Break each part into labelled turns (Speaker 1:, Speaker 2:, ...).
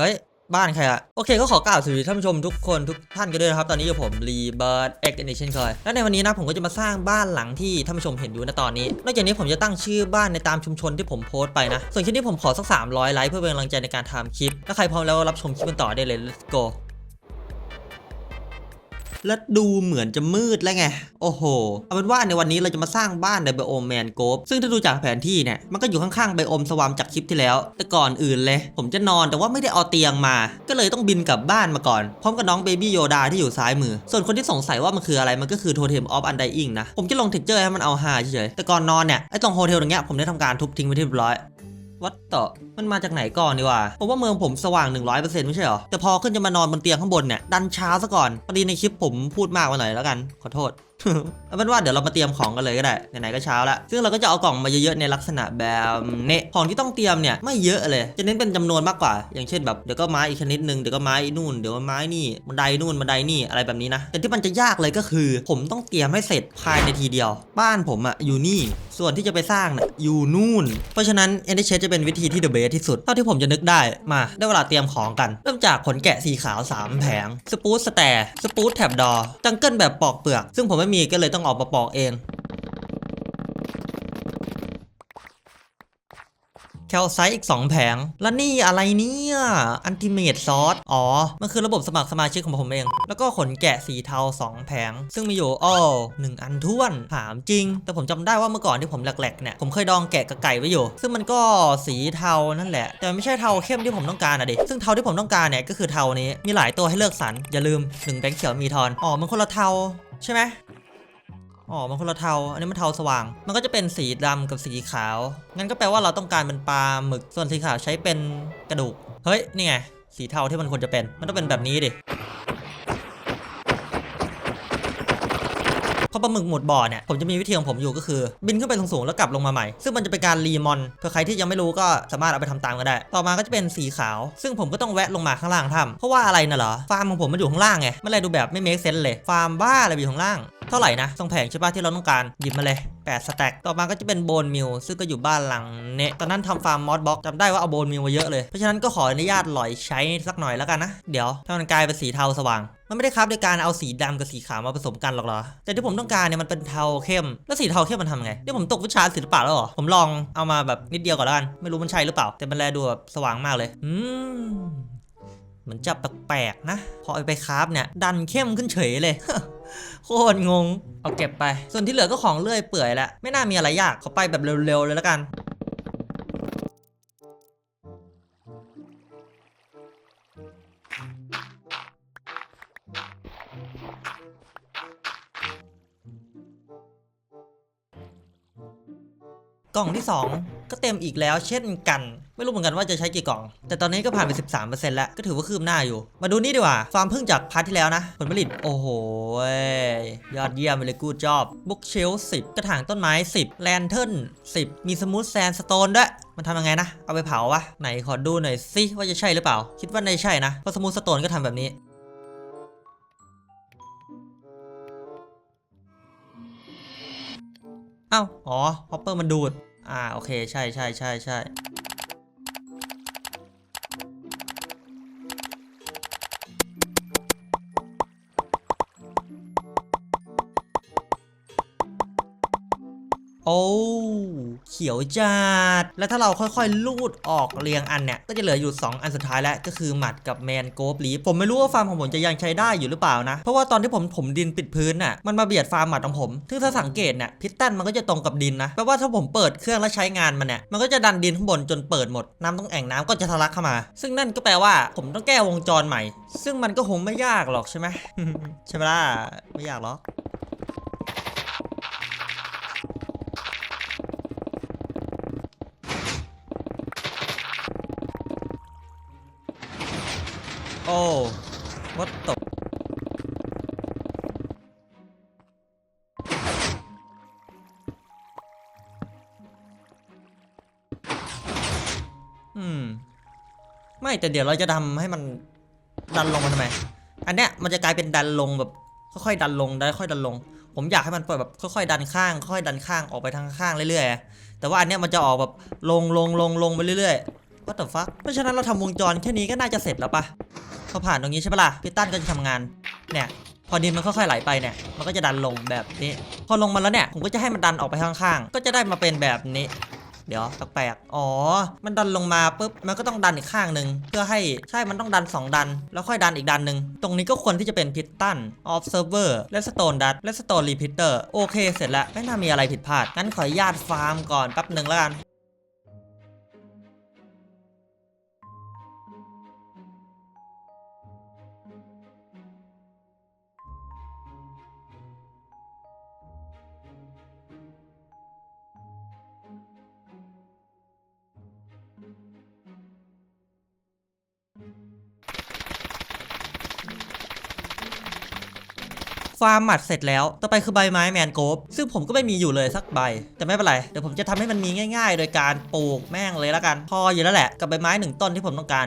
Speaker 1: เฮ้ยบ้านใครอะโอเคก็ขอกล่าวสวัสดีท่านผู้ชมทุกคนทุกท่านกันด้วยนะครับ ตอนนี้อยู่ผมรีเบิร์ดเอ็กซ์เนชั่นคอยและในวันนี้นะผมก็จะมาสร้างบ้านหลังที่ท่านผู้ชมเห็นอยู่ณตอนนี้ นอกจากนี้ผมจะตั้งชื่อบ้านในตามชุมชนที่ผมโพสต์ไปนะ ส่วนคลิปนี้ผมขอสัก300ไลค์เพื่อเป็นกำลังใจในการทำคลิปถ้าใครพร้อมแล้วรับชมคลิปกันต่อได้เลย let's go แล้วดูเหมือนจะมืดแล้วไง โอ้โห เอาเป็นว่าในวันนี้เราจะมาสร้างบ้านในไบโอมแมนโกฟซึ่งถ้าดูจากแผนที่เนี่ย มันก็อยู่ข้างๆไบโอมสวามจากคลิปที่แล้ว แต่ก่อนอื่นเลย ผมจะนอนแต่ว่าไม่ได้เอาเตียงมา ก็เลยต้องบินกลับบ้านมาก่อน พร้อมกับน้องเบบี้โยดาที่อยู่ซ้ายมือ ส่วนคนที่สงสัยว่ามันคืออะไร มันก็คือโทเทมออฟอันไดอิงนะ ผมจะลงเทคเจอร์ให้มันเอาฮาเฉยๆ แต่ก่อนนอนเนี่ย ไอ้ตรงโฮเทลตรงเนี้ยผมได้ทำการทุบทิ้งไปที่เรียบร้อย วัดต่อมันมาจากไหนก่อนดีวะผมว่าเมืองผมสว่าง 100%ไม่ใช่หรอ แต่พอขึ้นจะมานอนบนเตียงข้างบนเนี่ย ดันเช้าซะก่อนพอดีในคลิปผมพูดมากไปหน่อยแล้วกัน ขอโทษ เอาเป็นว่าเดี๋ยวเรามาเตรียมของกันเลยก็ได้ไหนๆก็เช้าแล้วซึ่งเราก็จะเอากล่องมาเยอะๆในลักษณะแบบเนะของที่ต้องเตรียมเนี่ยไม่เยอะเลยจะเน้นเป็นจำนวนมากกว่า อย่างเช่นแบบเดี๋ยวก็ไม้อีกชนิดหนึ่งเดี๋ยวก็ไม้นู่นเดี๋ยวก็ไม้นี่บันไดนู่นบันไดนี่อะไรแบบนี้นะแต่ที่มันจะยากเลยก็คือ ผมต้องเตรียมให้เสร็จภายในทีเดียว บ้านผมอะอยู่นี่ ส่วนที่จะไปสร้างเนี่ยอยู่นู่น เพราะฉะนั้น e n d เชจะเป็นวิธีที่เดอะเบสที่สุดเท่าที่ผมจะนึกได้มาได้เวลาเตรียมของกัน เริ่มจากขนแกะสีขาว 3 แผงสปูตสแตร์สปูตแท็บดอจังเกิลแบบปอกเปลือก ซึ่งผมไม่มีก็เลยต้องออกมาปอกเอง แคลไซต์อีก 2 แผง แล้วนี่อะไรเนี่ยอันติเมตซอสอ๋อ มันคือระบบสมัครสมาชิกของผมเอง แล้วก็ขนแกะสีเทา 2 แผง ซึ่งมีอยู่อ้อหนึ่งอันท้วน ถามจริง แต่ผมจำได้ว่าเมื่อก่อนที่ผมแหลกๆเนี่ย ผมเคยดองแกะกับไก่ไว้อยู่ ซึ่งมันก็สีเทานั่นแหละ แต่ไม่ใช่เทาเข้มที่ผมต้องการอะดิซึ่งเทาที่ผมต้องการเนี่ยก็คือเทานี้มีหลายตัวให้เลือกสรรอย่าลืมหนึ่งแบงค์เขียวมีทอนอ๋อมันคนละเทาใช่ไหม อ๋อ มันคนละเทา อันนี้มันเทาสว่าง มันก็จะเป็นสีดำกับสีขาว งั้นก็แปลว่าเราต้องการเป็นปลาหมึก ส่วนสีขาวใช้เป็นกระดูก เฮ้ย นี่ไง สีเทาที่มันควรจะเป็น มันต้องเป็นแบบนี้ดิพอปลาหมึกหมดบ่อเนี่ยผมจะมีวิธีของผมอยู่ก็คือ บินขึ้นไปสูงๆแล้วกลับลงมาใหม่ ซึ่งมันจะเป็นการรีมอนเผื่อใครที่ยังไม่รู้ก็สามารถเอาไปทำตามก็ได้ ต่อมาก็จะเป็นสีขาว ซึ่งผมก็ต้องแวะลงมาข้างล่างถ้ำเพราะว่าอะไรน่ะเหรอฟาร์มของผมมันอยู่ข้างล่างไงมันเลยดูแบบไม่เมคเซนส์เลยฟาร์มบ้าอะไรอยู่ข้างล่าง เท่าไหร่นะตรงแผงใช่ป่ะที่เราต้องการหยิบมาเลย8สแต็กต่อมาก็จะเป็นโบนมิลซึ่งก็อยู่บ้านหลังเนะตอนนั้นทำฟาร์มมอสบ็อกจำได้ว่าเอาโบนมิลมาเยอะเลย เพราะฉะนั้นก็ขออนุญาตหลอยใช้สักหน่อยแล้วกันนะ เดี๋ยวถ้ามันกลายเป็นสีเทาสว่างมันไม่ได้ครับด้วยการเอาสีดำกับสีขาวมาผสมกันหรอกเหรอ แต่ที่ผมต้องการเนี่ยมันเป็นเทาเข้ม แล้วสีเทาเข้มมันทำไงเนี่ผมตกวิชาศิลปะแล้วเหรอ ผมลองเอามาแบบนิดเดียวก่อนแล้วกัน ไม่รู้มันใช่หรือเปล่า แต่มันแลดูแบบสว่างมากเลย อืม เหมือนจะแปลกๆนะ พอไปคราฟเนี่ย ดันเข้มขึ้นเฉยเลย โคตรงง เอาเก็บไป ส่วนที่เหลือก็ของเลื่อยเปื่อยแล้วไม่น่ามีอะไรยากเขาไปแบบเร็วๆเลยแล้วกันกล่องที่ 2 ก็เต็มอีกแล้วเช่นกัน ไม่รู้เหมือนกันว่าจะใช้กี่กล่อง แต่ตอนนี้ก็ผ่านไป 13%แล้ว ก็ถือว่าคืบหน้าอยู่ มาดูนี่ดีกว่า ฟาร์มพิ่งจากพาร์ทที่แล้วนะ ผลผลิต โอ้โห ยอดเยี่ยมเลยกูจอบบุ๊กเชล10กระถางต้นไม้ 10 แลนเทิร์น10 มีสมูทแซนสโตนด้วย มันทำยังไงนะ เอาไปเผาวะไหนขอดูหน่อยสิว่าจะใช่หรือเปล่า คิดว่าในใช่นะเพราะสมูทสโตนก็ทำแบบนี้เอ้าอ๋อฮอปเปอร์มันดูด อ่า โอเค ใช่ใช่ใช่ใช่โอ้ ขียวจัด แล้วถ้าเราค่อยๆ ลูดออกเรียงอันเนี่ย ก็จะเหลืออยู่ 2 อันสุดท้ายแล้ว ก็คือหมัดกับแมนโกบลีฟผมไม่รู้ว่าฟาร์มของผมจะยังใช้ได้อยู่หรือเปล่านะ เพราะว่าตอนที่ผมผมดินปิดพื้นน่ะ มันมาเบียดฟาร์มหมัดของผมซึ่งถ้าสังเกตเนี่ยพิสตันมันก็จะตรงกับดินนะ แปลว่าถ้าผมเปิดเครื่องแล้วใช้งานมันเนี่ย มันก็จะดันดินข้างบนจนเปิดหมด น้ำต้องแอ่งน้ำก็จะทะลักเข้ามา ซึ่งนั่นก็แปลว่าผมต้องแก้วงจรใหม่ ซึ่งมันก็คงไม่ยากหรอกใช่ไหมใช่ไหมล่ะไม่ยากหรอก อ้วัดตกอืม ไม่แต่เดี๋ยวเราจะทำให้มันดันลงมาทำไม อันเนี้ยมันจะกลายเป็นดันลงแบบ ค่อยๆดันลงได้ค่อยดันลง ผมอยากให้มันเปิดแบบค่อยๆดันข้าง ค่อยๆดันข้างออกไปทางข้างเรื่อยๆ แต่ว่าอันเนี้ยมันจะออกแบบลงลงลงลงไปเรื่อยๆ what the fuck เพราะฉะนั้นเราทำวงจรแค่นี้ก็น่าจะเสร็จแล้วปะ พอผ่านตรงนี้ใช่ปะล่ะพี่ตั้นก็จะทำงานเนี่ยพอดินมันค่อยๆไหลไปเนี่ย มันก็จะดันลงแบบนี้ พอลงมาแล้วเนี่ย ผมก็จะให้มันดันออกไปข้างๆ ก็จะได้มาเป็นแบบนี้ เดี๋ยวแปลกๆอ๋อ มันดันลงมาปุ๊บ มันก็ต้องดันอีกข้างหนึ่งเพื่อให้ ใช่ มันต้องดัน 2 ดัน แล้วค่อยดันอีกดันหนึ่ง ตรงนี้ก็ควรที่จะเป็นพิ t ตัน observer และสโตนดัตและสโตนรีพิเตอร์ โอเค เสร็จแล้ว ไม่น่ามีอะไรผิดพลาด งั้นขออนุญาตฟาร์มก่อนแป๊บหนึ่งแล้วกัน ฟาร์มหมัดเสร็จแล้ว ต่อไปคือใบไม้แมนโกบซึ่งผมก็ไม่มีอยู่เลยสักใบ แต่ไม่เป็นไร เดี๋ยวผมจะทำให้มันมีง่าย ๆ โดยการปลูกแม่งเลยแล้วกัน พออยู่แล้วแหละ กับใบไม้หนึ่งต้นที่ผมต้องการ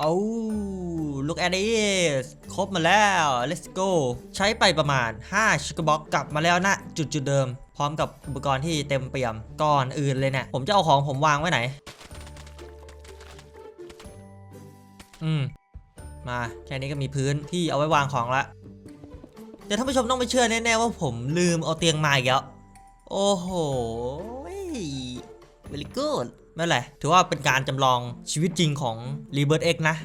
Speaker 1: เอา look at this ครบมาแล้ว let's go ใช้ไปประมาณ 5ชิคบ็อกกลับมาแล้วนะ จุดจุดเดิม พร้อมกับอุปกรณ์ที่เต็มเปี่ยมก่อนอื่นเลยเนี่ยผมจะเอาของผมวางไว้ไหน อืม มาแค่นี้ก็มีพื้นที่เอาไว้วางของละเดี๋ยวท่านผู้ชมต้องไปเชื่อแน่ๆว่าผมลืมเอาเตียงมาอีกแล้วโอ้โห very good ไม่เป็นไรถือว่าเป็นการจำลองชีวิตจริงของ r e b i r t X นะ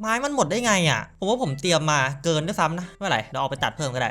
Speaker 1: ไม้มันหมดได้ไงอะผมว่าผมเตรียมมาเกินด้วยซ้ำนะไม่เป็นไรเราเอาไปตัดเพิ่มก็ได้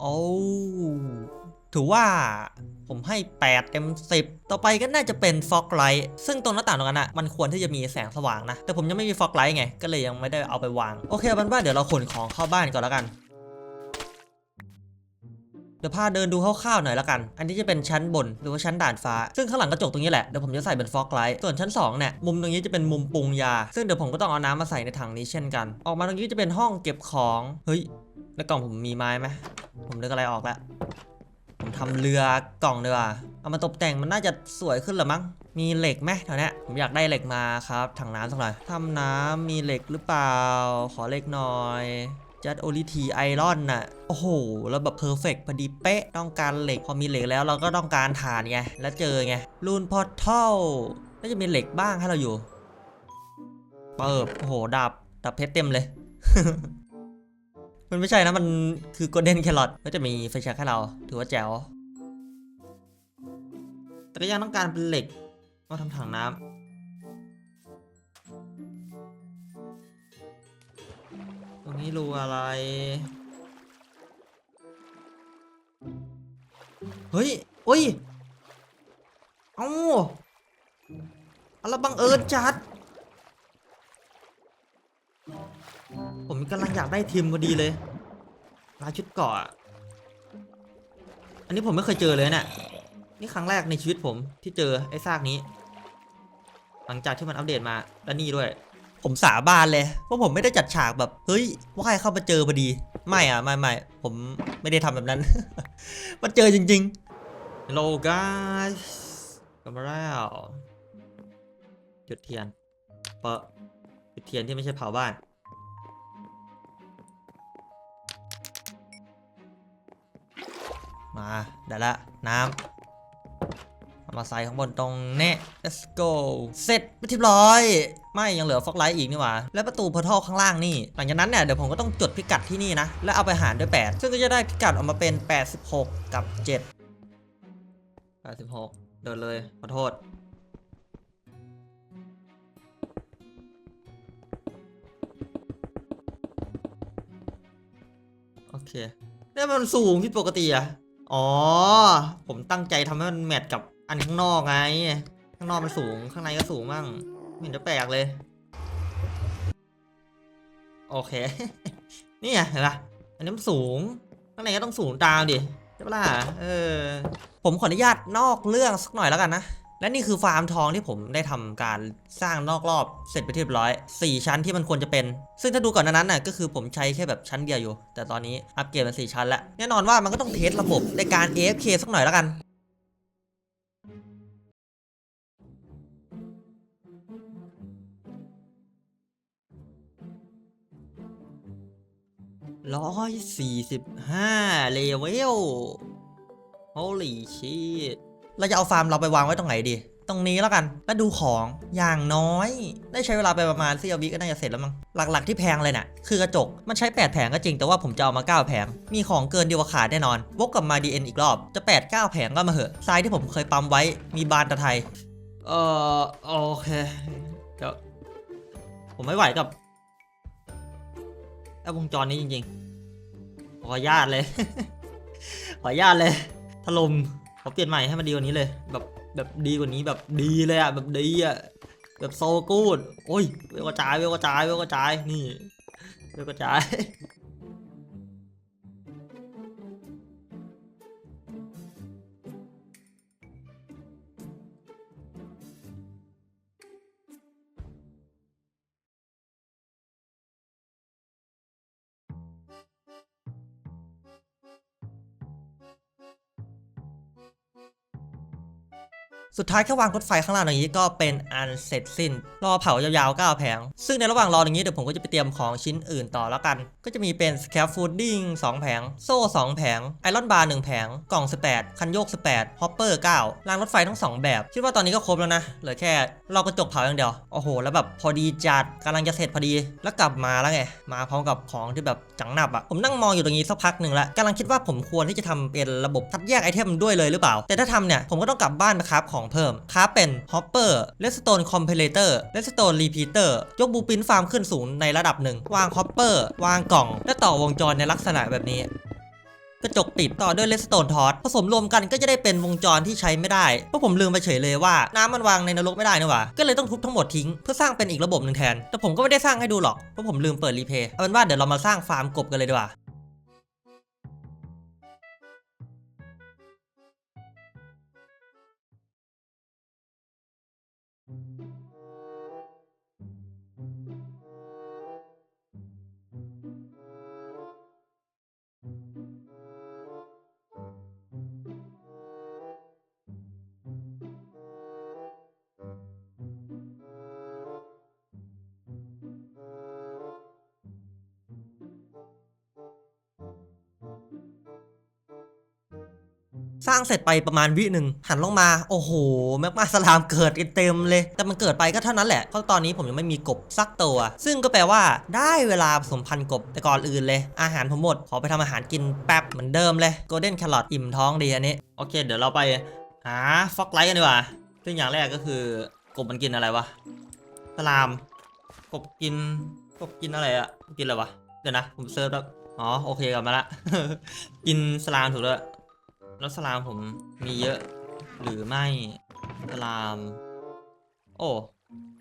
Speaker 1: โอ้ถือว่าผมให้ 8 เต็ม 10 ต่อไปก็น่าจะเป็นฟอกไลท์ซึ่งตรงหน้าต่างตรงนั้นอะมันควรที่จะมีแสงสว่างนะ แต่ผมยังไม่มีฟอกไลท์ไง ก็เลยยังไม่ได้เอาไปวาง โอเคบ้านบ้าเดี๋ยวเราขนของเข้าบ้านก่อนแล้วกัน เดี๋ยวพาเดินดูคร่าวๆหน่อยแล้วกัน อันนี้จะเป็นชั้นบนหรือว่าชั้นด่านฟ้า ซึ่งข้างหลังกระจกตรงนี้แหละ เดี๋ยวผมจะใส่เป็นฟอกไลท์ ส่วนชั้น2เนี่ยมุมตรงนี้จะเป็นมุมปรุงยา ซึ่งเดี๋ยวผมก็ต้องเอาน้ำมาใส่ในถังนี้เช่นกัน ออกมาตรงนี้จะเป็นห้องเก็บของ เฮ้ยในกล่องผมมีไม้ไหมผมนึกอะไรออกแล้วผมทำเรือกล่องดีกว่าเอามาตกแต่งมันน่าจะสวยขึ้นหรือมั้ง มีเหล็กไหมแถวนี้ผมอยากได้เหล็กมาครับ ถังน้ำสักหน่อยทำน้ำมีเหล็กหรือเปล่า ขอเหล็กหน่อย จัดโอลิทีไอรอนน่ะ โอ้โห แล้วแบบเพอร์เฟกพอดีเป๊ะ ต้องการเหล็ก พอมีเหล็กแล้วเราก็ต้องการฐานไง แล้วเจอไง รูนพอร์ทัลน่าจะมีเหล็กบ้างให้เราอยู่ เปิบโอ้โหดับดับเพชรเต็มเลย มันไม่ใช่นะ มันคือ golden carrot ก็จะมีไฟแช็กให้เรา ถือว่าแจ๋ว แต่ก็ยังต้องการเป็นเหล็กมาทำถังน้ำ นี้รูอะไร เฮ้ยโอ้ย เอ้าอะไรบังเอิญจัด ผมกำลังอยากได้ทีมพอดีเลยลายชุดเกาะอะอันนี้ผมไม่เคยเจอเลยเนี่ย นี่ครั้งแรกในชีวิตผมที่เจอไอ้ซากนี้ หลังจากที่มันอัปเดตมาและนี่ด้วย ผมสาบานเลยว่าผมไม่ได้จัดฉากแบบเฮ้ยว่าใครเข้ามาเจอพอดี ไม่อะไม่ไม่ผมไม่ได้ทำแบบนั้น มันเจอจริงๆ Hello guys กลับมาแล้วจุดเทียนเปะจุดเทียนที่ไม่ใช่เผาบ้าน มาได้ละน้ำ มาใส่ข้างบนตรงนี้ let's go เสร็จไปที่ร้อย ไม่ยังเหลือฟอกไลท์อีกนี่หว่า และประตูพอร์ทัลข้างล่างนี่ หลังจากนั้นเนี่ยเดี๋ยวผมก็ต้องจดพิกัดที่นี่นะ แล้วเอาไปหารด้วย 8 ซึ่งก็จะได้พิกัดออกมาเป็น 86 กับ 7 86 เดินเลยขอโทษโอเคเนี่มันสูงผิดปกติอะ อ๋อ ผมตั้งใจทำให้มันแมทกับ อันข้างนอกไง ข้างนอกมันสูง ข้างในก็สูงมั่งไม่เห็นจะแปลกเลย โอเค นี่ไงเห็นปะอันนี้มันสูง ข้างในก็ต้องสูงตามดิใช่ปะล่ะ เออ ผมขออนุญาตนอกเรื่องสักหน่อยแล้วกันนะ และนี่คือฟาร์มทองที่ผมได้ทำการสร้างนอกรอบเสร็จไปที่เรียบร้อย 4 ชั้นที่มันควรจะเป็น ซึ่งถ้าดูก่อนหนนั้นน่ะก็คือผมใช้แค่แบบชั้นเดียวอยู่ แต่ตอนนี้อัปเกรดเป็น4ชั้นแล้ว แน่นอนว่ามันก็ต้องเทสระบบในการ AFK สักหน่อยแล้วกัน ร้อยสี่สิบห้าเลเวล holy shit เราจะเอาฟาร์มเราไปวางไว้ตรงไหนดี ตรงนี้แล้วกัน แล้วดูของอย่างน้อย ได้ใช้เวลาไปประมาณสี่วิก็น่าจะเสร็จแล้วมั้ง หลักๆที่แพงเลยน่ะ คือกระจก มันใช้ 8 แผงก็จริง แต่ว่าผมจะเอามา 9 แผง มีของเกินเดียวกว่าขาดแน่นอน วกกลับมา DN อีกรอบ จะ 8 9 แผงก็มาเหอะทรายที่ผมเคยปั๊มไว้ มีบานตะไทย เออโอเค เดี๋ยว ผมไม่ไหวกับ แอ้วงจรนี้จริงๆ ขอญาตเลย ขอญาตเลยถล่มขอเปลี่ยนใหม่ให้มันดีกว่านี้เลย แบบแบบดีกว่านี้แบบดีเลยอะแบบดีอะแบบโซกูดโอ้ยเวลกระจายเวลกระจายเวลกระจายนี่เวลกระจาย สุดท้ายแค่วางรถไฟข้างล่างอย่างนี้ก็เป็นอันเสร็จสิ้น รอเผายาวๆ9แผง ซึ่งในระหว่างรออย่างนี้เดี๋ยวผมก็จะไปเตรียมของชิ้นอื่นต่อแล้วกัน ก็จะมีเป็น scaffolding 2แผง โซ่ 2 แผง ไอรอนบาร์1แผง กล่อง 18 คันโยก 18 ฮอปเปอร์ 9 รางรถไฟทั้ง 2 แบบ คิดว่าตอนนี้ก็ครบแล้วนะ เหลือแค่รากระจกเผาอย่างเดียว โอ้โห แล้วแบบพอดีจัดกำลังจะเสร็จพอดี แล้วกลับมาแล้วไง มาพร้อมกับของที่แบบจังหนับอะผมนั่งมองอยู่ตรงนี้สักพักหนึ่งแล้วกำลังคิดว่าผมควรที่จะทำเป็นระบบคัดแยกไอเทมด้วยเลยหรือเปล่า แต่ถ้าทำเนี่ยผมก็ต้องกลับบ้านมาคราฟของเพิ่มคราเป็นฮอปเปอร์เลสโตนคอมเพลเตอร์เลสโตนรีพีเตอร์ยกบูปินฟาร์มขึ้นสูงในระดับหนึ่ง วางฮอปเปอร์วางกล่อง และต่อวงจรในลักษณะแบบนี้กระจกติดต่อด้วยเลสโตนทอสผสมรวมกันก็จะได้เป็นวงจรที่ใช้ไม่ได้ เพราะผมลืมไปเฉยเลยว่าน้ำมันวางในนรกไม่ได้นี่หว่าก็เลยต้องทุบทั้งหมดทิ้งเพื่อสร้างเป็นอีกระบบหนึ่งแทน แต่ผมก็ไม่ได้สร้างให้ดูหรอก เพราะผมลืมเปิดรีเพย์เอาเป็นว่าเดี๋ยวเรามาสร้างฟาร์มกบกันเลยดีกว่า สร้างเสร็จไปประมาณวิหนึ่งหันลงมา โอ้โหแมกมาสลามเกิดเต็มเลย แต่มันเกิดไปก็เท่านั้นแหละ เพราะตอนนี้ผมยังไม่มีกบสักตัว ซึ่งก็แปลว่าได้เวลาผสมพันธุ์กบแต่ก่อนอื่นเลย อาหารผมหมด ขอไปทำอาหารกินแป๊บเหมือนเดิมเลยโกลเด้นแครอทอิ่มท้องดีอันนี้ โอเค เดี๋ยวเราไปหาฟอกไลท์กันดีกว่า ซึ่งอย่างแรกก็คือกบมันกินอะไรวะสลาม กบกิน กบกินอะไรอะกินอะไรวะ เดี๋ยวนะ ผมเซิร์ชแล้ว อ๋อ โอเคกลับมาละ กินสลามถูกแล้ว แล้วสลามผมมีเยอะ หรือไม่สลาม โอ้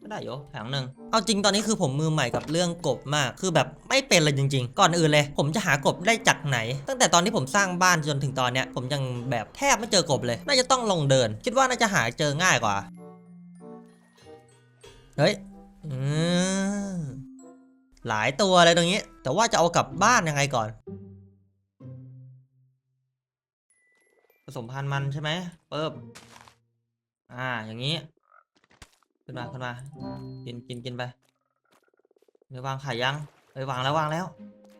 Speaker 1: ก็ได้อยู่แผงหนึ่งเอาจริงตอนนี้คือผมมือใหม่กับเรื่องกบมาก คือแบบไม่เป็นเลยจริง ๆ ก่อนอื่นเลย ผมจะหากบได้จากไหน ตั้งแต่ตอนที่ผมสร้างบ้านจนถึงตอนเนี้ย ผมยังแบบแทบไม่เจอกบเลย น่าจะต้องลงเดิน คิดว่าน่าจะหาเจอง่ายกว่า เฮ้ย อืมหลายตัวเลยตรงนี้ แต่ว่าจะเอากลับบ้านยังไงก่อน สมพันธุ์มันใช่ไหมเปิบอ่า อย่างนี้ ขึ้นมาขึ้นมา กินกินกินไปเดี๋ยววางไข่ยังไปวางแล้ววางแล้ว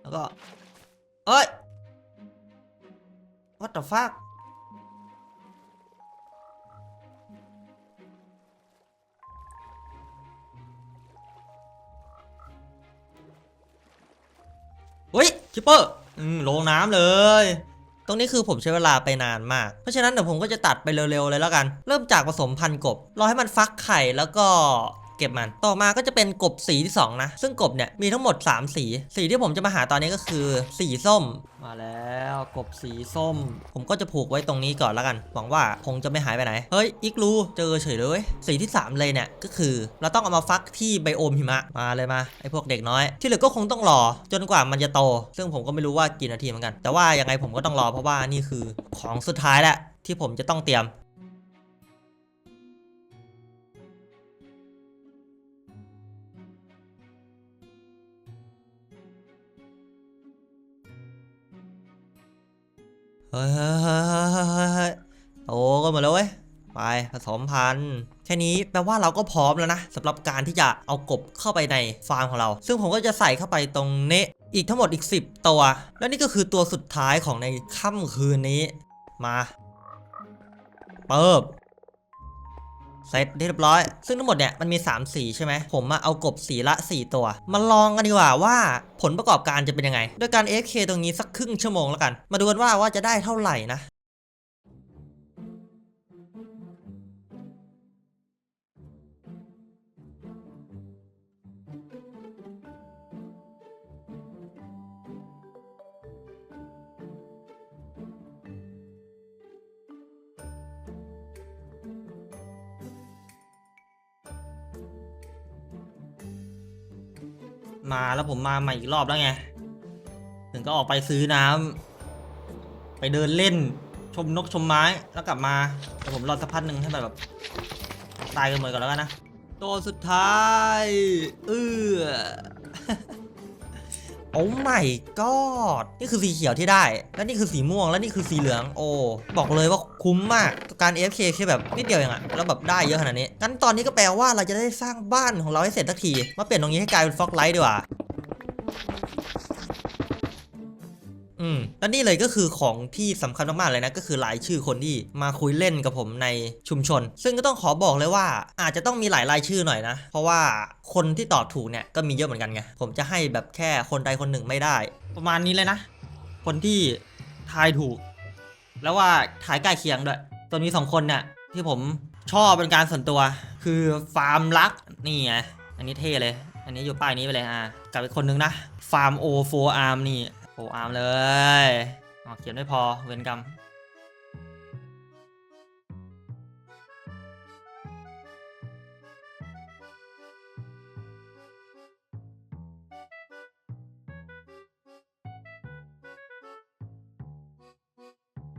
Speaker 1: แล้วก็ เอ้ย what the fuck เฮ้ยคิปเปอร์อืมลงน้ำเลย รงนี้คือผมใช้เวลาไปนานมาก เพราะฉะนั้นเดี๋ยวผมก็จะตัดไปเร็วๆเลยแล้วกัน เริ่มจากผสมพันธุ์กบ รอให้มันฟักไข่แล้วก็ เก็บมัน ต่อมาก็จะเป็นกบสีที่สองนะ ซึ่งกบเนี่ยมีทั้งหมด 3 สี สีที่ผมจะมาหาตอนนี้ก็คือ สีส้ม มาแล้วกบสีส้ม ผมก็จะผูกไว้ตรงนี้ก่อนแล้วกัน หวังว่าคงจะไม่หายไปไหน เฮ้ย อีกรูเจอเฉยเลย สีที่ 3 เลยเนี่ยก็คือ เราต้องเอามาฟักที่ไบโอมหิมะ มาเลยมาไอพวกเด็กน้อย ที่เหลือก็คงต้องรอจนกว่ามันจะโต ซึ่งผมก็ไม่รู้ว่ากี่นาทีเหมือนกัน แต่ว่ายังไงผมก็ต้องรอเพราะว่านี่คือของสุดท้ายแหละที่ผมจะต้องเตรียม เฮ้ยเฮ้ยเฮ้ยเฮ้ยเฮ้ยเฮ้ยเฮ้ยโตก็หมดแล้วเว้ยไปผสมพันธุ์แค่นี้แปลว่าเราก็พร้อมแล้วนะสำหรับการที่จะเอากบเข้าไปในฟาร์มของเรา ซึ่งผมก็จะใส่เข้าไปตรงนี้อีกทั้งหมดอีก 10 ตัว แล้วนี่ก็คือตัวสุดท้ายของในค่ำคืนนี้มาเปิบ เสร็จเรียบร้อย ซึ่งทั้งหมดเนี่ยมันมี 3 สีใช่ไหม ผมมาเอากบสีละ 4 ตัว มาลองกันดีกว่าว่าผลประกอบการจะเป็นยังไง โดยการ AFK ตรงนี้สักครึ่งชั่วโมงแล้วกัน มาดูกันว่าว่าจะได้เท่าไหร่นะ มาแล้วผมมาใหม่อีกรอบแล้วไง ถึงก็ออกไปซื้อน้ำไปเดินเล่นชมนกชมไม้แล้วกลับมาแต่ผมรอสักพักหนึ่งให้แบบตายกันหมดก่อนแล้วกันนะตัวสุดท้ายเออโอ้ไม่กอดนี่คือสีเขียวที่ได้ แล้วนี่คือสีม่วง แล้วนี่คือสีเหลือง โอ้ บอกเลยว่า คุ้มมากการ AFK แค่แบบนิดเดียวเองอะแล้วแบบได้เยอะขนาดนี้งั้นตอนนี้ก็แปลว่าเราจะได้สร้างบ้านของเราให้เสร็จสักทีมาเปลี่ยนตรงนี้ให้กลายเป็นฟ็อกไลท์ดีกว่าอืมแล้วนี่เลยก็คือของที่สำคัญมากๆเลยนะก็คือรายชื่อคนที่มาคุยเล่นกับผมในชุมชน ซึ่งก็ต้องขอบอกเลยว่า อาจจะต้องมีหลายรายชื่อหน่อยนะ เพราะว่าคนที่ตอบถูกเนี่ยก็มีเยอะเหมือนกันไงผมจะให้แบบแค่คนใดคนหนึ่งไม่ได้ ประมาณนี้เลยนะ คนที่ทายถูก แล้วว่าถ่ายใกล้เคียงด้วย ตัวมีสองคนเนี่ยที่ผมชอบเป็นการส่วนตัว คือฟาร์มลักนี่ไงอันนี้เท่เลย อันนี้อยู่ป้ายนี้ไปเลยอะกับอีกคนนึงนะฟาร์มโอโฟอาร์มนี่โฟอาร์มเลยอ๋อเขียนไม่พอเวนกรรม